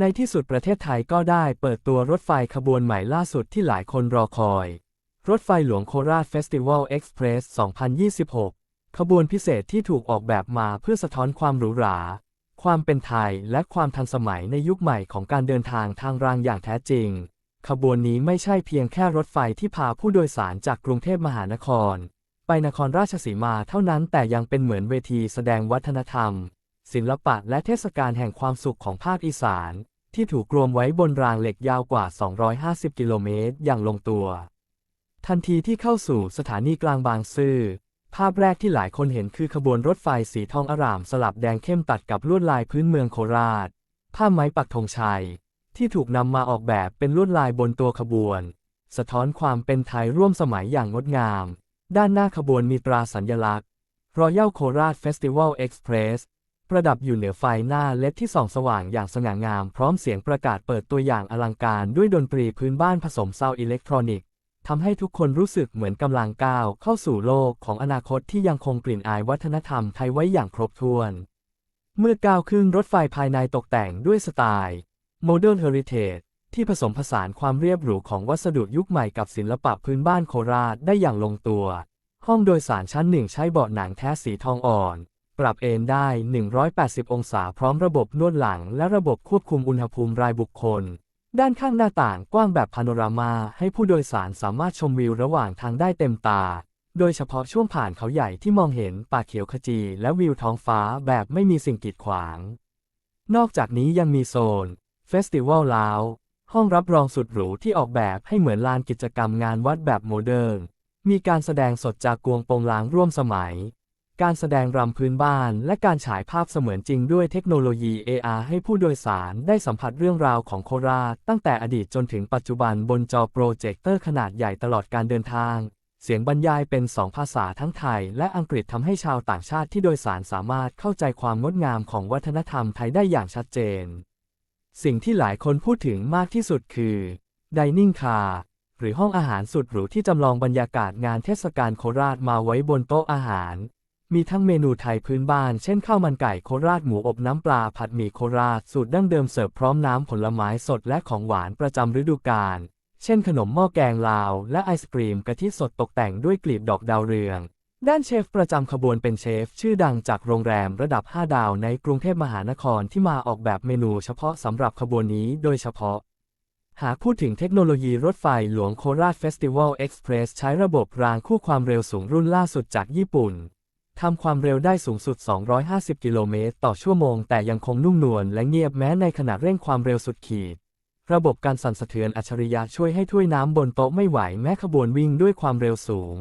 ในที่สุดประเทศไทยก็ได้เปิดตัวรถไฟขบวนใหม่ล่าสุดที่หลายคนรอคอย รถไฟหลวงโคราชเฟสติวัลเอ็กซ์เพรส 2026 ขบวนพิเศษที่ถูกออกแบบมาเพื่อสะท้อนความหรูหรา ความเป็นไทยและความทันสมัยในยุคใหม่ของการเดินทางทางรางอย่างแท้จริง ขบวนนี้ไม่ใช่เพียงแค่รถไฟที่พาผู้โดยสารจากกรุงเทพมหานคร ไปนครราชสีมาเท่านั้นแต่ยังเป็นเหมือนเวทีแสดงวัฒนธรรม ศิลปะและเทศกาลแห่งความสุขของภาคอีสาน ที่ถูกรวมไว้บนรางเหล็กยาวกว่า 250 กิโลเมตรอย่างลงตัว ทันทีที่เข้าสู่สถานีกลางบางซื่อภาพแรกที่หลายคนเห็นคือขบวนรถไฟสีทองอร่ามสลับแดงเข้มตัดกับลวดลายพื้นเมืองโคราช ผ้าไหมปักธงชัย ที่ถูกนำมาออกแบบเป็นลวดลายบนตัวขบวน สะท้อนความเป็นไทยร่วมสมัยอย่างงดงาม ด้านหน้าขบวนมีตราสัญลักษณ์ Royal โคราช Festival Express ประดับอยู่เหนือไฟหน้าเล็ดที่ส่องสว่างอย่างสง่างาม พร้อมเสียงประกาศเปิดตัวอย่างอลังการด้วยดนตรีพื้นบ้านผสมซาวด์อิเล็กทรอนิกส์ทำให้ทุกคนรู้สึกเหมือนกำลังก้าวเข้าสู่โลกของอนาคตที่ยังคงกลิ่นอายวัฒนธรรมไทยไว้อย่างครบถ้วน เมื่อก้าวขึ้นรถไฟภายในตกแต่งด้วยสไตล์ Modern Heritage ที่ผสมผสานความเรียบหรูของวัสดุยุคใหม่กับศิลปะพื้นบ้านโคราชได้อย่างลงตัว ห้องโดยสารชั้นหนึ่งใช้เบาะหนังแท้สีทองอ่อน ปรับเอนได้ 180 องศาพร้อมระบบนวดหลัง และระบบควบคุมอุณหภูมิรายบุคคล ด้านข้างหน้าต่างกว้างแบบพาโนรามาให้ผู้โดยสารสามารถชมวิวระหว่างทางได้เต็มตา โดยเฉพาะช่วงผ่านเขาใหญ่ที่มองเห็นป่าเขียวขจี และวิวท้องฟ้าแบบไม่มีสิ่งกีดขวาง นอกจากนี้ยังมีโซนเฟสติวัลลาวห้องรับรองสุดหรูที่ออกแบบให้เหมือนลานกิจกรรมงานวัดแบบโมเดิร์นมีการแสดงสดจากกวงโปงลางร่วมสมัย การแสดงรำพื้นบ้าน และการฉายภาพเสมือนจริงด้วยเทคโนโลยี AR ให้ผู้โดยสารได้สัมผัสเรื่องราวของโคราช ตั้งแต่อดีตจนถึงปัจจุบันบนจอโปรเจคเตอร์ขนาดใหญ่ตลอดการเดินทาง เสียงบรรยายเป็นสองภาษาทั้งไทย และอังกฤษทำให้ชาวต่างชาติที่โดยสารสามารถเข้าใจความงดงามของวัฒนธรรมไทยได้อย่างชัดเจน สิ่งที่หลายคนพูดถึงมากที่สุดคือ Dining Car หรือห้องอาหารสุดหรูที่จำลองบรรยากาศงานเทศกาลโคราชมาไว้บนโต๊ะอาหาร มีทั้งเมนูไทยพื้นบ้าน เช่นข้าวมันไก่โคราชหมูอบน้ำปลาผัดหมี่โคราชสูตรดั้งเดิมเสิร์ฟพร้อมน้ำผลไม้สดและของหวานประจำฤดูกาล เช่นขนมหม้อแกงลาว และไอศกรีมกะทิสดตกแต่งด้วยกลีบดอกดาวเรือง ด้านเชฟประจำขบวนเป็นเชฟ ชื่อดังจากโรงแรมระดับ 5 ดาวในกรุงเทพมหานครที่มาออกแบบเมนูเฉพาะสำหรับขบวนนี้โดยเฉพาะหากพูดถึงเทคโนโลยีรถไฟหลวงโคราชเฟสติวัลเอ็กซ์เพรสใช้ระบบรางคู่ความเร็วสูงรุ่นล่าสุดจากญี่ปุ่น ทำความเร็วได้สูงสุด 250 กิโลเมตรต่อชั่วโมง แต่ยังคงนุ่มนวลและเงียบแม้ในขณะเร่งความเร็วสุดขีด ระบบการสั่นสะเทือนอัจฉริยะช่วยให้ถ้วยน้ำบนโต๊ะไม่ไหวแม้ขบวนวิ่งด้วยความเร็วสูง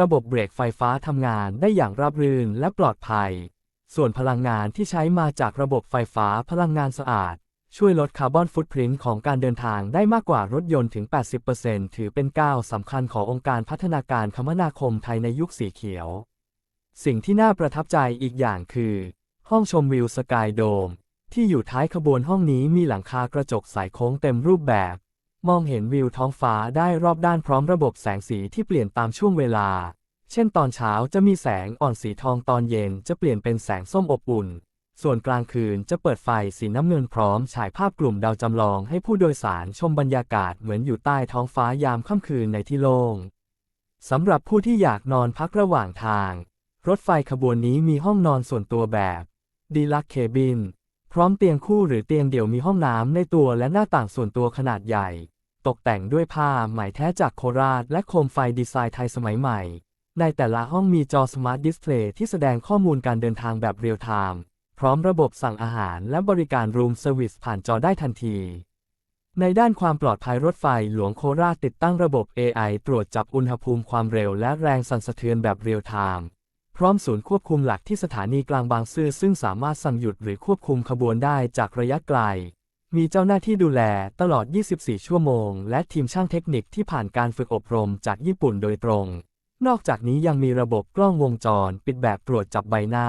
ระบบเบรกไฟฟ้าทำงานได้อย่างราบรื่นและปลอดภัย ส่วนพลังงานที่ใช้มาจากระบบไฟฟ้าพลังงานสะอาด ช่วยลดคาร์บอนฟุตพิ้นท์ของการเดินทางได้มากกว่ารถยนต์ถึง 80%ถือเป็นก้าวสำคัญขององค์การพัฒนาการคมนาคมไทยในยุคสีเขียว สิ่งที่น่าประทับใจอีกอย่างคือ ห้องชมวิวสกายโดม ที่อยู่ท้ายขบวนห้องนี้มีหลังคากระจกใสโค้งเต็มรูปแบบ มองเห็นวิวท้องฟ้าได้รอบด้านพร้อมระบบแสงสีที่เปลี่ยนตามช่วงเวลา เช่นตอนเช้าจะมีแสงอ่อนสีทองตอนเย็นจะเปลี่ยนเป็นแสงส้มอบอุ่น ส่วนกลางคืนจะเปิดไฟสีน้ำเงินพร้อมฉายภาพกลุ่มดาวจำลองให้ผู้โดยสารชมบรรยากาศเหมือนอยู่ใต้ท้องฟ้ายามค่ำคืนในที่โล่งสำหรับผู้ที่อยากนอนพักระหว่างทาง รถไฟขบวนนี้มีห้องนอนส่วนตัวแบบดีลักเคบิน พร้อมเตียงคู่หรือเตียงเดี่ยวมีห้องน้ำในตัวและหน้าต่างส่วนตัวขนาดใหญ่ ตกแต่งด้วยผ้าไหมแท้จากโคราช และโคมไฟดีไซน์ไทยสมัยใหม่ ในแต่ละห้องมีจอสมาร์ทดิสเพลย์ที่แสดงข้อมูลการเดินทางแบบเรียลไทม์พร้อมระบบสั่งอาหารและบริการรูมเซอร์วิสผ่านจอได้ทันที ในด้านความปลอดภัยรถไฟหลวงโคราชติดตั้งระบบ AI ตรวจจับอุณหภูมิความเร็วและแรงสั่นสะเทือนแบบเรียลไทม์ พร้อมศูนย์ควบคุมหลักที่สถานีกลางบางซื่อซึ่งสามารถสั่งหยุดหรือควบคุมขบวนได้จากระยะไกล มีเจ้าหน้าที่ดูแลตลอด 24 ชั่วโมง และทีมช่างเทคนิคที่ผ่านการฝึกอบรมจากญี่ปุ่นโดยตรง นอกจากนี้ยังมีระบบกล้องวงจร ปิดแบบตรวจจับใบหน้า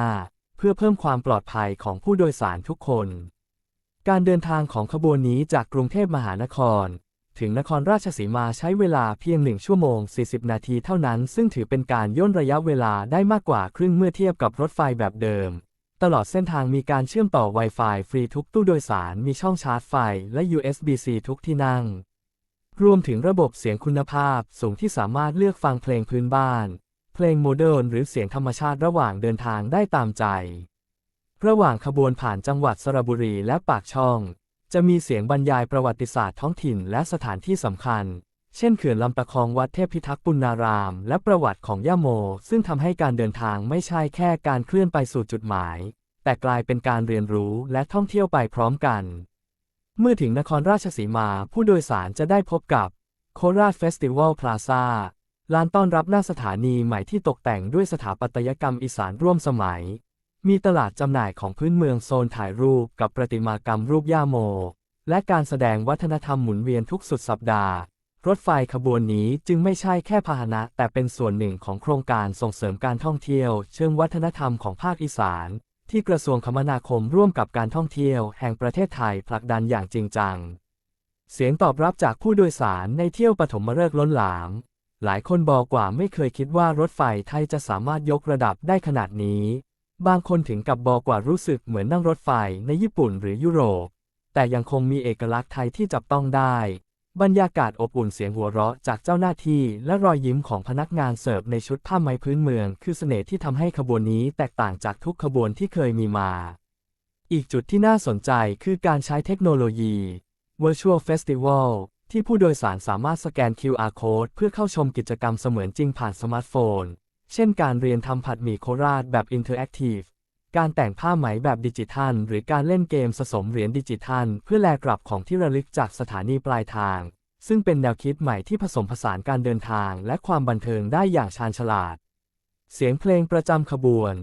เพื่อเพิ่มความปลอดภัยของผู้โดยสารทุกคน การเดินทางของขบวนนี้จากกรุงเทพมหานคร ถึงนครราชสีมาใช้เวลาเพียง 1 ชั่วโมง 40 นาทีเท่านั้น ซึ่งถือเป็นการย่นระยะเวลาได้มากกว่าครึ่งเมื่อเทียบกับรถไฟแบบเดิม ตลอดเส้นทางมีการเชื่อมต่อ Wi-Fi ฟรีทุกตู้โดยสาร มีช่องชาร์จไฟ และ USB-C ทุกที่นั่ง รวมถึงระบบเสียงคุณภาพสูงที่สามารถเลือกฟังเพลงพื้นบ้าน เพลงโมเดิร์นหรือเสียงธรรมชาติระหว่างเดินทางได้ตามใจ ระหว่างขบวนผ่านจังหวัดสระบุรีและปากช่อง จะมีเสียงบรรยายประวัติศาสตร์ท้องถิ่นและสถานที่สำคัญ เช่นเขื่อนลำตะคองวัดเทพพิทักษ์ปุณณาราม และประวัติของย่าโม ซึ่งทำให้การเดินทางไม่ใช่แค่การเคลื่อนไปสู่จุดหมาย แต่กลายเป็นการเรียนรู้และท่องเที่ยวไปพร้อมกัน เมื่อถึงนครราชสีมาผู้โดยสารจะได้พบกับโคราชเฟสติวัลพลาซาลานต้อนรับหน้าสถานีใหม่ที่ตกแต่งด้วยสถาปัตยกรรมอีสานร่วมสมัย มีตลาดจำหน่ายของพื้นเมืองโซนถ่ายรูปกับประติมากรรมรูปย่าโม และการแสดงวัฒนธรรมหมุนเวียนทุกสุดสัปดาห์ รถไฟขบวนนี้จึงไม่ใช่แค่พาหนะแต่เป็นส่วนหนึ่งของโครงการส่งเสริมการท่องเที่ยว เชิงวัฒนธรรมของภาคอีสาน ที่กระทรวงคมนาคมร่วมกับการท่องเที่ยว แห่งประเทศไทยผลักดันอย่างจริงจัง เสียงตอบรับจากผู้โดยสารในเที่ยวปฐมฤกษ์ล้นหลาม หลายคนบอกว่าไม่เคยคิดว่ารถไฟไทยจะสามารถยกระดับได้ขนาดนี้ บางคนถึงกับบอกว่ารู้สึกเหมือนนั่งรถไฟในญี่ปุ่นหรือยุโรป แต่ยังคงมีเอกลักษณ์ไทยที่จับต้องได้ บรรยากาศอบอุ่นเสียงหัวเราะจากเจ้าหน้าที่และรอยยิ้มของพนักงานเสิร์ฟในชุดผ้าไหมพื้นเมือง คือเสน่ห์ที่ทำให้ขบวนนี้แตกต่างจากทุกขบวนที่เคยมีมา อีกจุดที่น่าสนใจคือการใช้เทคโนโลยี Virtual Festival ที่ผู้โดยสารสามารถสแกน QR Code เพื่อเข้าชมกิจกรรมเสมือนจริงผ่านสมาร์ทโฟน เช่นการเรียนทำผัดหมี่โคราชแบบอินเทอร์แอคทีฟ การแต่งผ้าไหมแบบดิจิทัล หรือการเล่นเกมสะสมเหรียญดิจิทัล เพื่อแลกกลับของที่ระลึกจากสถานีปลายทาง ซึ่งเป็นแนวคิดใหม่ที่ผสมผสานการเดินทางและความบันเทิงได้อย่างชาญฉลาด เสียงเพลงประจำขบวน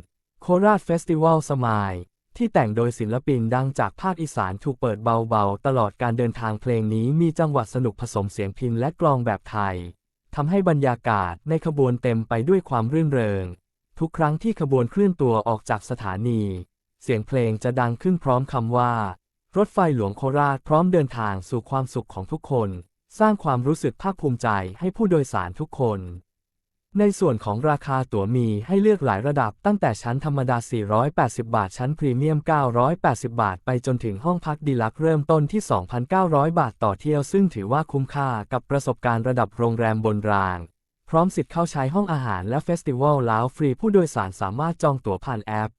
โคราชเฟสติวัลสมายที่แต่งโดยศิลปินดังจากภาคอีสานถูกเปิดเบาๆ ตลอดการเดินทางเพลงนี้มีจังหวะสนุกผสมเสียงพินและกลองแบบไทย ทำให้บรรยากาศในขบวนเต็มไปด้วยความรื่นเริง ทุกครั้งที่ขบวนเคลื่อนตัวออกจากสถานี เสียงเพลงจะดังขึ้นพร้อมคำว่า รถไฟหลวงโคราชพร้อมเดินทางสู่ความสุขของทุกคน สร้างความรู้สึกภาคภูมิใจให้ผู้โดยสารทุกคน ในส่วนของราคาตั๋วมีให้เลือกหลายระดับตั้งแต่ชั้นธรรมดา 480 บาท ชั้นพรีเมียม 980 บาท ไปจนถึงห้องพักดีลักเริ่มต้นที่ 2,900 บาทต่อเที่ยว ซึ่งถือว่าคุ้มค่ากับประสบการณ์ระดับโรงแรมบนราง พร้อมสิทธิ์เข้าใช้ห้องอาหารและเฟสติวัลแล้วฟรีผู้โดยสารสามารถจองตั๋วผ่านแอป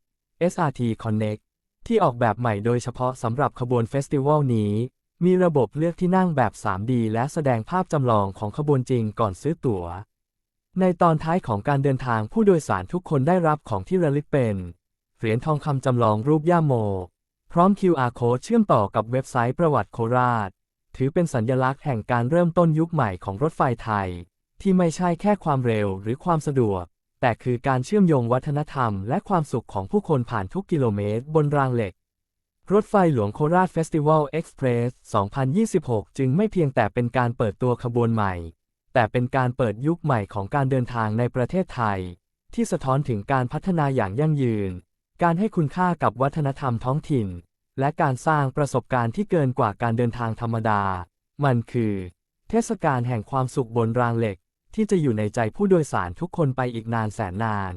SRT Connect ที่ออกแบบใหม่โดยเฉพาะสำหรับขบวนเฟสติวัลนี้ มีระบบเลือกที่นั่งแบบ 3D และแสดงภาพจำลองของขบวนจริงก่อนซื้อตั๋ว ในตอนท้ายของการเดินทางผู้โดยสารทุกคนได้รับของที่ระลึกเป็น เหรียญทองคำจำลองรูปย่าโม พร้อม QR Code เชื่อมต่อกับเว็บไซต์ประวัติโคราช ถือเป็นสัญลักษณ์แห่งการเริ่มต้นยุคใหม่ของรถไฟไทย ที่ไม่ใช่แค่ความเร็วหรือความสะดวก แต่คือการเชื่อมโยงวัฒนธรรมและความสุขของผู้คนผ่านทุกกิโลเมตร บนรางเหล็ก รถไฟหลวงโคราชเฟสติวัลเอ็กซ์เพรส 2026 จึงไม่เพียงแต่เป็นการเปิดตัวขบวนใหม่ แต่เป็นการเปิดยุคใหม่ของการเดินทางในประเทศไทย ที่สะท้อนถึงการพัฒนาอย่างยั่งยืน การให้คุณค่ากับวัฒนธรรมท้องถิ่น และการสร้างประสบการณ์ที่เกินกว่าการเดินทางธรรมดา มันคือ เทศกาลแห่งความสุขบนรางเหล็ก ที่จะอยู่ในใจผู้โดยสารทุกคนไปอีกนานแสนนาน